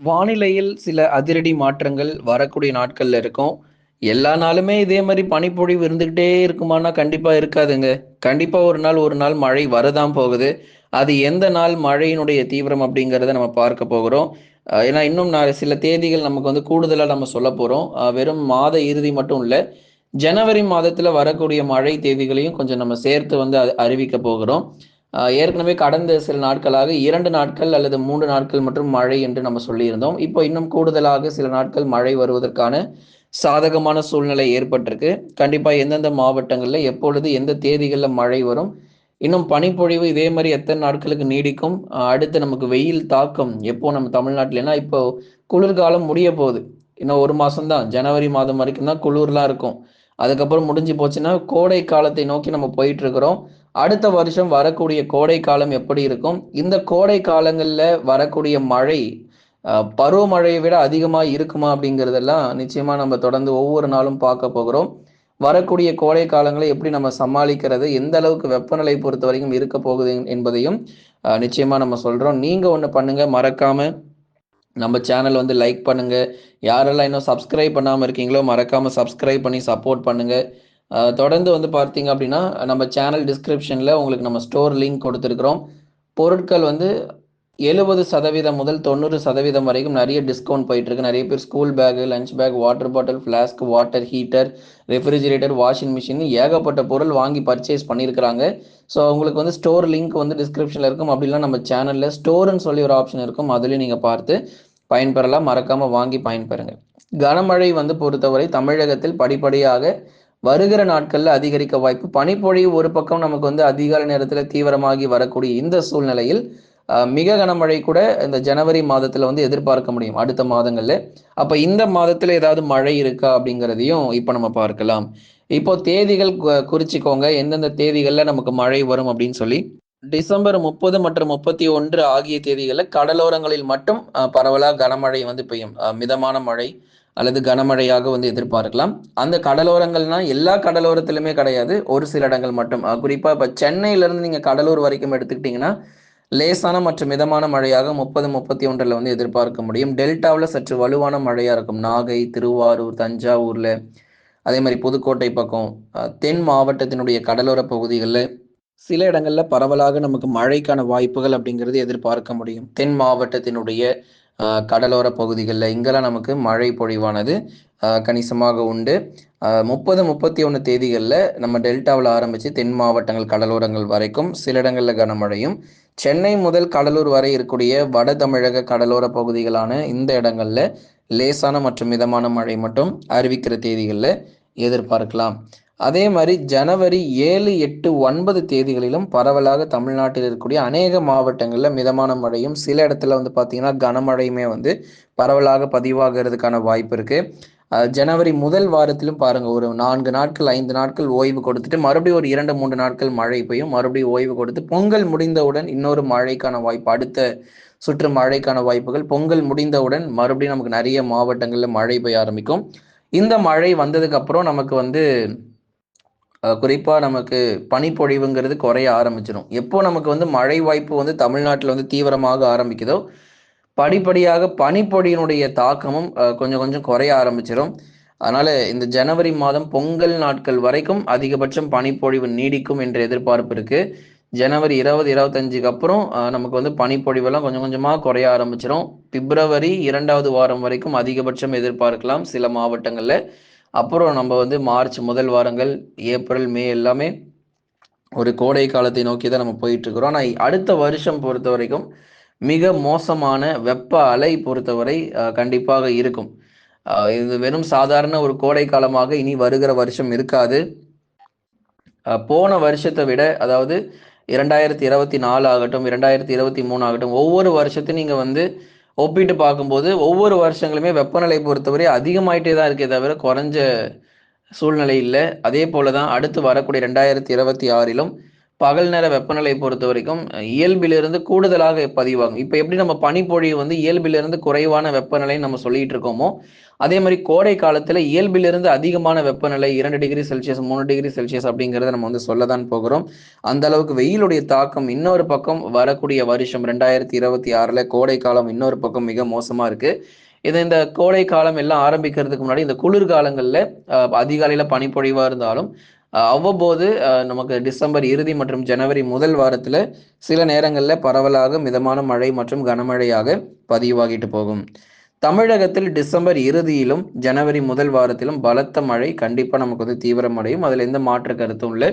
வானிலையில் சில அதிரடி மாற்றங்கள் வரக்கூடிய நாட்கள்ல இருக்கும். எல்லா நாளுமே இதே மாதிரி பனிப்பொழிவு இருந்துகிட்டே இருக்குமானா கண்டிப்பா இருக்காதுங்க. கண்டிப்பா ஒரு நாள், ஒரு நாள் மழை வரதான் போகுது. அது எந்த நாள் மழையினுடைய தீவிரம் அப்படிங்கிறத நம்ம பார்க்க போகிறோம். ஏன்னா இன்னும் நான் சில தேதிகள் நமக்கு வந்து கூடுதலா நம்ம சொல்ல போறோம். வெறும் மாத இறுதி மட்டும் இல்ல. ஜனவரி மாதத்துல வரக்கூடிய மழை தேதிகளையும் கொஞ்சம் நம்ம சேர்த்து வந்து அ அறிவிக்க போகிறோம். ஏற்கனவே கடந்த சில நாட்களாக இரண்டு நாட்கள் அல்லது மூன்று நாட்கள் மற்றும் மழை என்று நம்ம சொல்லியிருந்தோம். இப்போ இன்னும் கூடுதலாக சில நாட்கள் மழை வருவதற்கான சாதகமான சூழ்நிலை ஏற்பட்டிருக்கு. கண்டிப்பாக எந்தெந்த மாவட்டங்களில் எப்பொழுது, எந்த தேதிகளில் மழை வரும்? இன்னும் பனிப்பொழிவு இதே மாதிரி எத்தனை நாட்களுக்கு நீடிக்கும்? அடுத்து நமக்கு வெயில் தாக்கம் எப்போ நம்ம தமிழ்நாட்டிலனா இப்போ குளிர்காலம் முடிய போகுது. இன்னும் ஒரு மாதம் தான். ஜனவரி மாதம் வரைக்கும் தான் குளிர்லாம் இருக்கும். அதுக்கப்புறம் முடிஞ்சு போச்சுன்னா, கோடை காலத்தை நோக்கி நம்ம போயிட்டு இருக்கிறோம். அடுத்த வருஷம் வரக்கூடிய கோடை காலம் எப்படி இருக்கும்? இந்த கோடை காலங்களில் வரக்கூடிய மழை, பருவமழையை விட அதிகமாக இருக்குமா? அப்படிங்கிறதெல்லாம் நிச்சயமாக நம்ம தொடர்ந்து ஒவ்வொரு நாளும் பார்க்க போகிறோம். வரக்கூடிய கோடை காலங்களை எப்படி நம்ம சமாளிக்கிறது? எந்த அளவுக்கு வெப்பநிலை பொறுத்தவரைக்கும் இருக்க போகுது என்பதையும் நிச்சயமாக நம்ம சொல்கிறோம் நீங்கள் ஒன்று பண்ணுங்கள் மறக்காமல் நம்ம சேனல் வந்து லைக் பண்ணுங்க. யாரெல்லாம் இன்னும் சப்ஸ்கிரைப் பண்ணாமல் இருக்கீங்களோ, மறக்காம சப்ஸ்கிரைப் பண்ணி சப்போர்ட் பண்ணுங்க. தொடர்ந்து வந்து பார்த்தீங்க அப்படின்னா, நம்ம சேனல் டிஸ்கிரிப்ஷன்ல உங்களுக்கு நம்ம ஸ்டோர் லிங்க் கொடுத்துருக்குறோம் பொருட்கள் வந்து 70% முதல் 90% வரைக்கும் நிறைய டிஸ்கவுண்ட் போயிட்டு இருக்கு. நிறைய பேர் school bag, lunch bag, water bottle, flask, water heater, refrigerator, washing machine ஏகப்பட்ட பொருள் வாங்கி பர்ச்சேஸ் பண்ணியிருக்கிறாங்க. ஸோ உங்களுக்கு வந்து ஸ்டோர் லிங்க் வந்து டிஸ்கிரிப்ஷன்ல இருக்கும். அப்படிலாம் நம்ம சேனல்ல ஸ்டோர்னு சொல்லி ஒரு ஆப்ஷன் இருக்கும். அதிலயும் நீங்க பார்த்து பயன்பெறலாம். மறக்காம வாங்கி பயன்பெறுங்க. கனமழை வந்து பொறுத்தவரை தமிழகத்தில் படிப்படியாக வருகிற நாட்களில் அதிகரிக்க வாய்ப்பு. பனிப்பொழிவு ஒரு பக்கம் நமக்கு வந்து அதிகாலை நேரத்தில் தீவிரமாகி வரக்கூடிய இந்த சூழ்நிலையில், மிக கனமழை கூட இந்த ஜனவரி மாதத்துல வந்து எதிர்பார்க்க முடியும். அடுத்த மாதங்கள்ல. அப்ப இந்த மாதத்துல ஏதாவது மழை இருக்கா? அப்படிங்கிறதையும் இப்ப நம்ம பார்க்கலாம். இப்போ தேதிகள் கு எந்தெந்த தேதிகள்ல நமக்கு மழை வரும் அப்படின்னு சொல்லி. டிசம்பர் 30 மற்றும் 31 ஆகிய தேதிகளில் கடலோரங்களில் மட்டும் பரவலாக கனமழை வந்து பெய்யும். மிதமான மழை அல்லது கனமழையாக வந்து எதிர்பார்க்கலாம். அந்த கடலோரங்கள்னா எல்லா கடலோரத்திலுமே கிடையாது. ஒரு சில இடங்கள் மட்டும். குறிப்பாக குறிப்பா இப்ப நீங்கள் நீங்க கடலூர் வரைக்கும் எடுத்துக்கிட்டீங்கன்னா, லேசான மற்றும் மிதமான மழையாக 30, 31ல வந்து எதிர்பார்க்க முடியும். டெல்டாவில் சற்று வலுவான மழையாக இருக்கும். நாகை, திருவாரூர், தஞ்சாவூரில் அதே மாதிரி புதுக்கோட்டை பக்கம், தென் மாவட்டத்தினுடைய கடலோர பகுதிகளில் சில இடங்களில் பரவலாக நமக்கு மழைக்கான வாய்ப்புகள் அப்படிங்கிறது எதிர்பார்க்க முடியும். தென் மாவட்டத்தினுடைய கடலோர பகுதிகளில் இங்கெல்லாம் நமக்கு மழை பொழிவானது கணிசமாக உண்டு. முப்பது முப்பத்தி ஒன்று தேதிகளில் நம்ம டெல்டாவில் ஆரம்பித்து தென் மாவட்டங்கள், கடலோரங்கள் வரைக்கும் சில இடங்களில் கனமழையும், சென்னை முதல் கடலூர் வரை இருக்கக்கூடிய வட தமிழக கடலோர பகுதிகளான இந்த இடங்கள்ல லேசான மற்றும் மிதமான மழை மட்டும் அறிவிக்கிற தேதிகளில் எதிர்பார்க்கலாம். அதே மாதிரி ஜனவரி 7, 8, 9 தேதிகளிலும் பரவலாக தமிழ்நாட்டில் இருக்கக்கூடிய அநேக மாவட்டங்களில் மிதமான மழையும், சில இடத்துல வந்து பார்த்தீங்கன்னா, கனமழையுமே வந்து பரவலாக பதிவாகிறதுக்கான வாய்ப்பு இருக்குது ஜனவரி முதல் வாரத்திலும் பாருங்க ஒரு நான்கு நாட்கள், ஐந்து நாட்கள் ஓய்வு கொடுத்துட்டு, மறுபடியும் ஒரு 2, 3 நாட்கள் மழை பெய்யும். மறுபடியும் ஓய்வு கொடுத்து, பொங்கல் முடிந்தவுடன் இன்னொரு மழைக்கான வாய்ப்பு. அடுத்த சுற்று மழைக்கான வாய்ப்புகள். பொங்கல் முடிந்தவுடன் மறுபடியும் நமக்கு நிறைய மாவட்டங்களில் மழை பெய்ய ஆரம்பிக்கும். இந்த மழை வந்ததுக்கு அப்புறம் நமக்கு வந்து குறிப்பாக நமக்கு பனிப்பொழிவுங்கிறது குறைய ஆரம்பிச்சிடும் எப்போ நமக்கு வந்து மழை வாய்ப்பு வந்து தமிழ்நாட்டில் வந்து தீவிரமாக ஆரம்பிக்குதோ, படிப்படியாக பனிப்பொழியினுடைய தாக்கமும் கொஞ்சம் கொஞ்சம் குறைய ஆரம்பிச்சிடும் அதனால இந்த ஜனவரி மாதம் பொங்கல் நாட்கள் வரைக்கும் அதிகபட்சம் பனிப்பொழிவு நீடிக்கும் என்ற எதிர்பார்ப்பு இருக்கு. ஜனவரி 20, 25க்கு அப்புறம் நமக்கு வந்து பனிப்பொழிவெல்லாம் கொஞ்சம் கொஞ்சமா குறைய ஆரம்பிச்சிடும் பிப்ரவரி இரண்டாவது வாரம் வரைக்கும் அதிகபட்சம் எதிர்பார்க்கலாம் சில மாவட்டங்கள்ல. அப்புறம் நம்ம வந்து மார்ச் முதல் வாரங்கள், ஏப்ரல், மே எல்லாமே ஒரு கோடை காலத்தை நோக்கி தான் நம்ம போயிட்டு இருக்கிறோம். ஆனா அடுத்த வருஷம் பொறுத்த வரைக்கும் மிக மோசமான வெப்ப அலை பொறுத்தவரை கண்டிப்பாக இருக்கும். இது வெறும் சாதாரண ஒரு கோடை காலமாக இனி வருகிற வருஷம் இருக்காது. போன வருஷத்தை விட அதாவது 2024 ஆகட்டும், 2023 ஆகட்டும், ஒவ்வொரு வருஷத்தையும் நீங்கள் வந்து ஒப்பிட்டு பார்க்கும்போது, ஒவ்வொரு வருஷங்களுமே வெப்பநிலை பொறுத்தவரை அதிகமாயிட்டே தான் இருக்கே தவிர, குறைஞ்ச சூழ்நிலை இல்லை அதே போல தான் அடுத்து வரக்கூடிய 2026லும் பகல் நேர வெப்பநிலை பொறுத்தவரைக்கும் இயல்பிலிருந்து கூடுதலாக பதிவாகும். இப்போ எப்படி நம்ம பனிப்பொழிவு வந்து இயல்பிலிருந்து குறைவான வெப்பநிலைன்னு நம்ம சொல்லிட்டு இருக்கோமோ, அதே மாதிரி கோடை காலத்தில் இயல்பிலிருந்து அதிகமான வெப்பநிலை இரண்டு டிகிரி செல்சியஸ், மூணு டிகிரி செல்சியஸ் அப்படிங்கிறத நம்ம வந்து சொல்ல தான் போகிறோம். அந்த அளவுக்கு வெயிலுடைய தாக்கம் இன்னொரு பக்கம் வரக்கூடிய வருஷம் 2026ல கோடை காலம் இன்னொரு பக்கம் மிக மோசமாக இருக்கு. இது இந்த கோடை காலம் எல்லாம் ஆரம்பிக்கிறதுக்கு முன்னாடி இந்த குளிர்காலங்களில் அதிகாலையில் பனிப்பொழிவாக இருந்தாலும், அவ்வப்போது நமக்கு டிசம்பர் இறுதி மற்றும் ஜனவரி முதல் வாரத்தில் சில நேரங்களில் பரவலாக மிதமான மழை மற்றும் கனமழையாக பதிவாகிட்டு போகும். தமிழகத்தில் டிசம்பர் இறுதியிலும், ஜனவரி முதல் வாரத்திலும் பலத்த மழை கண்டிப்பாக நமக்கு வந்து தீவிரமடையும். அதில் எந்த மாற்று கருத்தும் இல்லை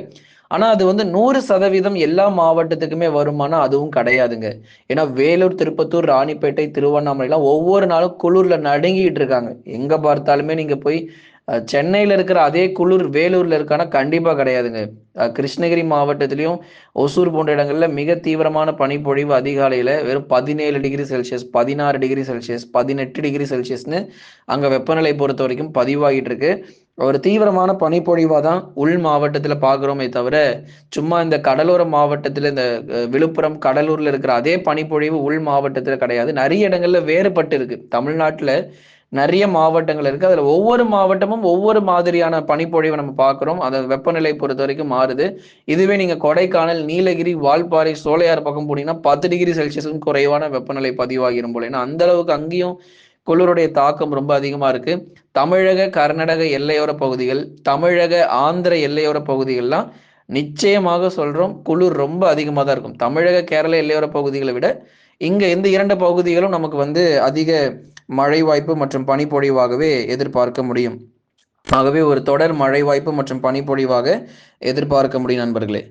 ஆனால் அது வந்து 100% எல்லா மாவட்டத்துக்குமே வருமானா அதுவும் கிடையாதுங்க. ஏன்னா வேலூர், திருப்பத்தூர், ராணிப்பேட்டை, திருவண்ணாமலைலாம் ஒவ்வொரு நாளும் குளிர்ல நடுங்கிட்டு இருக்காங்க. எங்க பார்த்தாலுமே நீங்க போய் சென்னையில் இருக்கிற அதே குளிர் வேலூர்ல இருக்கானா கண்டிப்பாக கிடையாதுங்க. கிருஷ்ணகிரி மாவட்டத்திலையும் ஒசூர் போன்ற இடங்களில் மிக தீவிரமான பனிப்பொழிவு அதிகாலையில் வெறும் 17 degree Celsius, 16 degree Celsius, 18 degree செல்சியஸ்னு அங்கே வெப்பநிலை பொறுத்தவரைக்கும் பதிவாகிட்டு இருக்கு. ஒரு தீவிரமான பனிப்பொழிவாக தான் உள் மாவட்டத்தில் பார்க்குறோமே தவிர, சும்மா இந்த கடலோர மாவட்டத்தில் இந்த விழுப்புரம், கடலூரில் இருக்கிற அதே பனிப்பொழிவு உள் மாவட்டத்தில் கிடையாது. நிறைய இடங்களில் வேறுபட்டு இருக்கு. தமிழ்நாட்டில் நிறைய மாவட்டங்கள் இருக்கு. அதுல ஒவ்வொரு மாவட்டமும் ஒவ்வொரு மாதிரியான பனிப்பொழிவை நம்ம பார்க்குறோம். அது வெப்பநிலை பொறுத்தவரைக்கும் மாறுது. இதுவே நீங்க கொடைக்கானல், நீலகிரி, வால்பாறை, சோலையார் பக்கம் போனீங்கன்னா 10 டிகிரி செல்சியஸும் குறைவான வெப்பநிலை பதிவாகிரும் போல. ஏன்னா அந்த அளவுக்கு அங்கேயும் குளிருடைய தாக்கம் ரொம்ப அதிகமா இருக்கு. தமிழக, கர்நாடக எல்லையோர பகுதிகள், தமிழக, ஆந்திர எல்லையோர பகுதிகள்லாம் நிச்சயமாக சொல்றோம், குளிர் ரொம்ப அதிகமாக தான் இருக்கும். தமிழக, கேரள எல்லையோர பகுதிகள விட, இங்க இந்த இரண்டு பகுதிகளும் நமக்கு வந்து அதிக மழை வாய்ப்பு மற்றும் பனிப்பொழிவாகவே எதிர்பார்க்க முடியும். ஆகவே ஒரு தொடர் மழை வாய்ப்பு மற்றும் பனிப்பொழிவாக எதிர்பார்க்க முடியும் நண்பர்களே.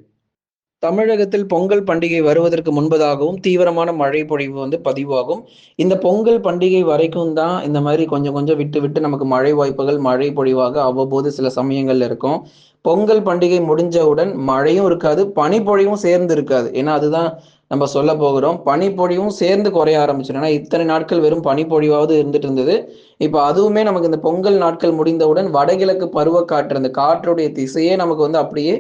தமிழகத்தில் பொங்கல் பண்டிகை வருவதற்கு முன்பதாகவும் தீவிரமான மழை பொழிவு வந்து பதிவாகும். இந்த பொங்கல் பண்டிகை வரைக்கும் தான் இந்த மாதிரி கொஞ்சம் கொஞ்சம் விட்டு விட்டு நமக்கு மழை வாய்ப்புகள், மழை பொழிவாக அவ்வப்போது சில சமயங்கள் இருக்கும். பொங்கல் பண்டிகை முடிஞ்சவுடன் மழையும் இருக்காது, பனிப்பொழிவும் சேர்ந்து இருக்காது. ஏன்னா அதுதான் நம்ம சொல்ல போகிறோம். பனிப்பொழிவும் சேர்ந்து குறைய ஆரம்பிச்சுரும். ஏன்னா இத்தனை நாட்கள் வெறும் பனிப்பொழிவாவது இருந்துட்டு இருந்தது. இப்போ அதுவுமே நமக்கு இந்த பொங்கல் நாட்கள் முடிந்தவுடன் வடகிழக்கு பருவக்காற்று, அந்த காற்றுடைய திசையே நமக்கு வந்து அப்படியே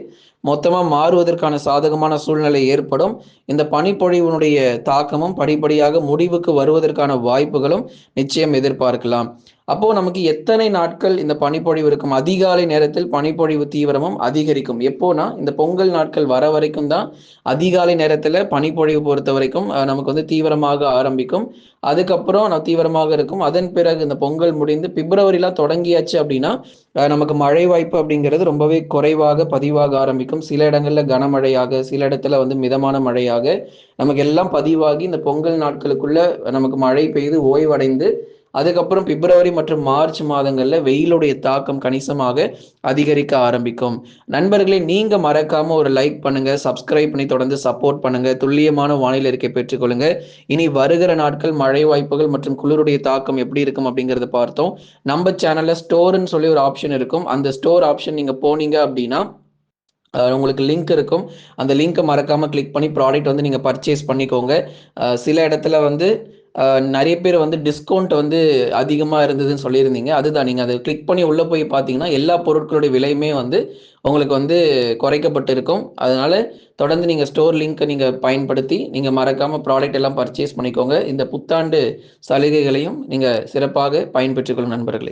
மொத்தமாக மாறுவதற்கான சாதகமான சூழ்நிலை ஏற்படும். இந்த பனிப்பொழிவினுடைய தாக்கமும் படிப்படியாக முடிவுக்கு வருவதற்கான வாய்ப்புகளும் நிச்சயம் எதிர்பார்க்கலாம். அப்போ நமக்கு எத்தனை நாட்கள் இந்த பனிப்பொழிவு இருக்கும்? அதிகாலை நேரத்தில் பனிப்பொழிவு தீவிரமும் அதிகரிக்கும். எப்போனா, இந்த பொங்கல் நாட்கள் வர வரைக்கும் தான் அதிகாலை நேரத்தில் பனிப்பொழிவு பொறுத்த வரைக்கும் நமக்கு வந்து தீவிரமாக ஆரம்பிக்கும். அதுக்கப்புறம் தீவிரமாக இருக்கும். அதன் பிறகு இந்த பொங்கல் முடிந்து பிப்ரவரிலாம் தொடங்கியாச்சு அப்படின்னா, நமக்கு மழை வாய்ப்பு அப்படிங்கிறது ரொம்பவே குறைவாக பதிவாக ஆரம்பிக்கும். சில இடங்கள்ல கனமழையாக, சில இடத்துல வந்து மிதமான மழையாக, நமக்கு எல்லாம் பதிவாகி இந்த பொங்கல் நாட்களுக்குள்ள நமக்கு மழை பெய்து ஓய்வடைந்து, அதுக்கப்புறம் பிப்ரவரி மற்றும் மார்ச் மாதங்கள்ல வெயிலுடைய தாக்கம் கணிசமாக அதிகரிக்க ஆரம்பிக்கும். நண்பர்களே நீங்க மறக்காம ஒரு லைக் பண்ணுங்க, சப்ஸ்கிரைப் பண்ணி தொடர்ந்து சப்போர்ட் பண்ணுங்க. துல்லியமான வானிலை இருக்கை பெற்றுக்கொள்ளுங்க. இனி வருகிற நாட்கள் மழை வாய்ப்புகள் மற்றும் குளிருடைய தாக்கம் எப்படி இருக்கும் அப்படிங்கிறத பார்த்தோம். நம்ம சேனல்ல ஸ்டோர்னு சொல்லி ஒரு ஆப்ஷன் இருக்கும். அந்த ஸ்டோர் ஆப்ஷன் நீங்க போனீங்க அப்படின்னா, உங்களுக்கு லிங்க் இருக்கும். அந்த லிங்க்கை மறக்காம கிளிக் பண்ணி ப்ராடக்ட் வந்து நீங்க பர்ச்சேஸ் பண்ணிக்கோங்க. சில இடத்துல வந்து நிறைய பேர் வந்து டிஸ்கவுண்ட் வந்து அதிகமா இருந்ததுன்னு சொல்லியிருந்தீங்க. அதுதான் நீங்க அதை கிளிக் பண்ணி உள்ள போய் பார்த்தீங்கன்னா, எல்லா பொருட்களுடைய விலையுமே வந்து உங்களுக்கு வந்து குறைக்கப்பட்டிருக்கும். அதனால தொடர்ந்து நீங்க ஸ்டோர் லிங்கை நீங்க பயன்படுத்தி, நீங்க மறக்காம ப்ராடக்ட் எல்லாம் பர்ச்சேஸ் பண்ணிக்கோங்க. இந்த புத்தாண்டு சலுகைகளையும் நீங்க சிறப்பாக பயன்பெற்றுக்கொள்ளும் நண்பர்களே.